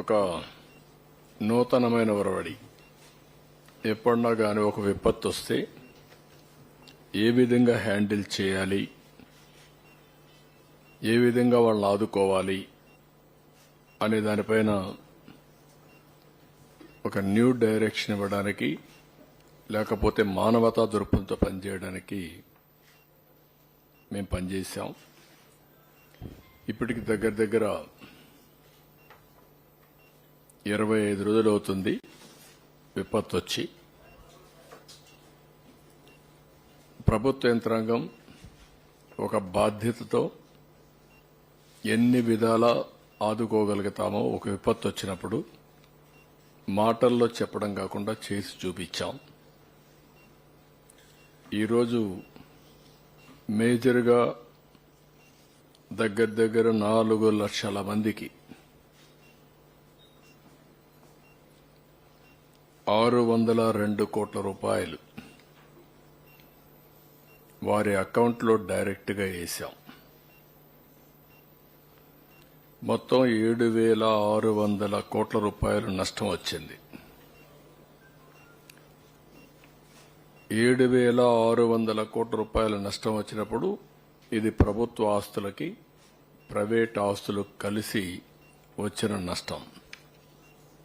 ఒక నూతనమైన ఒరవడి. ఎప్పుడన్నా కానీ ఒక విపత్తు వస్తే ఏ విధంగా హ్యాండిల్ చేయాలి? ఏ విధంగా వాళ్ళని ఆదుకోవాలి? అనే దానిపైన ఒక న్యూ డైరెక్షన్ ఇవ్వడానికి లేకపోతే మానవతా దృక్పథంతో పనిచేయడానికి మేము పనిచేశాం. ఇప్పటికి దగ్గర దగ్గర ఇరవై ఐదు రోజులు అవుతుంది విపత్తు వచ్చి ప్రభుత్వ యంత్రాంగం ఒక బాధ్యతతో ఎన్ని విధాలా ఆదుకోగలుగుతామో ఒక విపత్తు వచ్చినప్పుడు మాటల్లో చెప్పడం కాకుండా చేసి చూపించాం. ఈరోజు మేజర్గా దగ్గర దగ్గర నాలుగు లక్షల మందికి ఆరు వందల రెండు కోట్ల రూపాయలు. వారి అకౌంట్లో డైరెక్ట్గా వేశాం. మొత్తం ఏడు వేల ఆరు వందల కోట్ల రూపాయలు నష్టం వచ్చింది. ఏడు వేల ఆరు వందల కోట్ల రూపాయల నష్టం వచ్చినప్పుడు ఇది ప్రభుత్వ ఆస్తులకి ప్రైవేట్ ఆస్తులు కలిసి వచ్చిన నష్టం.